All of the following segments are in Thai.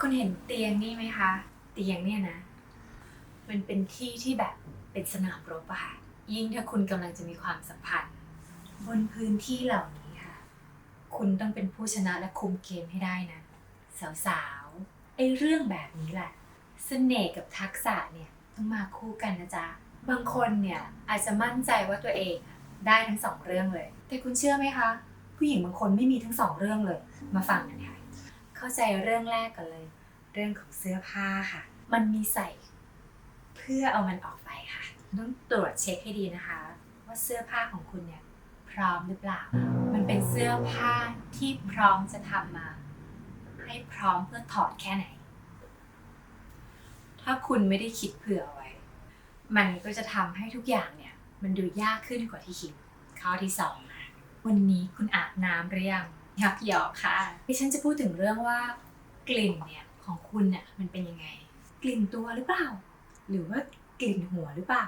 คุณเห็นเตียงนี่ไหมคะ เตียงเนี่ยนะ มันเป็นที่ที่แบบเป็นสนามรบอะค่ะ ยิ่งถ้าคุณกำลังจะมีความสัมพันธ์ บนพื้นที่เหล่านี้ค่ะ คุณต้องเป็นผู้ชนะและคุมเกมให้ได้นะ สาวๆไอ้เรื่องแบบนี้แหละเสน่ห์กับทักษะเนี่ยต้องมาคู่กันนะจ๊ะ บางคนเนี่ยอาจจะมั่นใจว่าตัวเองได้ทั้งสองเรื่องเลย แต่คุณเชื่อไหมคะ ผู้หญิงบางคนไม่มีทั้งสองเรื่องเลย มาฟังกันค่ะ เข้าใจเรื่องแรกกันเลย เรื่องของเสื้อผ้าค่ะ มันมีใส่ เพื่อเอามันออกไปค่ะ ต้องตรวจเช็คให้ดีนะคะ ว่าเสื้อผ้าของคุณเนี่ยพร้อมหรือเปล่า มันเป็นเสื้อผ้าที่พร้อมจะทำมา ให้พร้อมเพื่อถอดแค่ไหน ถ้าคุณไม่ได้คิดเผื่อไว้ มันก็จะทำให้ทุกอย่างเนี่ย มันดูยากขึ้นกว่าที่คิด ข้อที่สองวันนี้คุณอาบน้ำหรือยัง หยอกหยอกค่ะดิฉันจะพูดถึงเรื่องว่ากลิ่นเนี่ยของคุณเนี่ยมันเป็นยังไง กลิ่นตัวหรือเปล่า หรือว่ากลิ่นหัวหรือเปล่า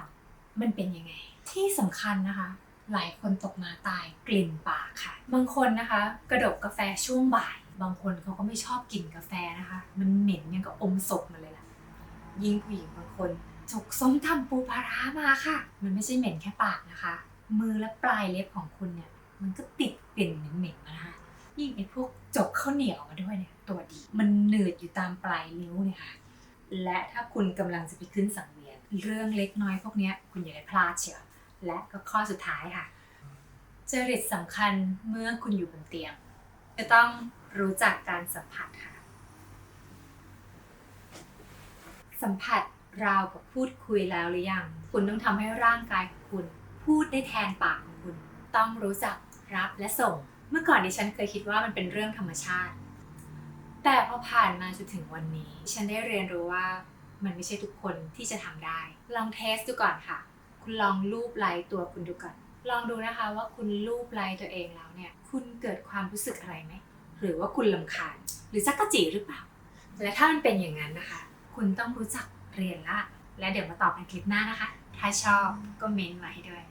มันเป็นยังไง ที่สำคัญนะคะ หลายคนตกมาตายกลิ่นปากค่ะ บางคนนะคะ กระดกกาแฟช่วงบ่าย บางคนเขาก็ไม่ชอบกลิ่นกาแฟนะคะ มันเหม็นยังกับอมศพมาเลยล่ะยิ่งผู้หญิงบางคนจกส้มตำปูปลาร้ามาค่ะ มันไม่ใช่เหม็นแค่ปากนะคะ มือและปลายเล็บของคุณเนี่ย มันก็ติด มันหนืดอยู่ตามปลายนิ้วเนี่ยค่ะ และถ้าคุณกำลังจะไปขึ้นสังเวียน เรื่องเล็กน้อยพวกนี้คุณอย่าได้พลาดเชียวและก็ข้อสุดท้ายค่ะ จริตสำคัญเมื่อคุณอยู่บนเตียง จะต้องรู้จักการสัมผัสค่ะ สัมผัสราวกับพูดคุยแล้วหรือยัง คุณต้องทำให้ร่างกายของคุณ พูดได้แทนปากของคุณ ต้องรู้จักรับและส่ง เมื่อก่อนดิฉันเคยคิดว่ามันเป็นเรื่องธรรมชาติ แต่พอผ่านมาจนถึงวันนี้ ฉันได้เรียนรู้ว่ามันไม่ใช่ทุกคนที่จะทำได้ ลองเทสดูก่อนค่ะ คุณลองลูบไล้ตัวคุณดูก่อน ลองดูนะคะว่าคุณลูบไล้ตัวเองแล้วเนี่ย คุณเกิดความรู้สึกอะไรไหม หรือว่าคุณลำคาญ หรือจักกะจีหรือเปล่า และถ้ามันเป็นอย่างนั้นนะคะ คุณต้องรู้จักเรียนละ และเดี๋ยวมาตอบในคลิปหน้านะคะ ถ้าชอบก็เมนต์มาให้ด้วย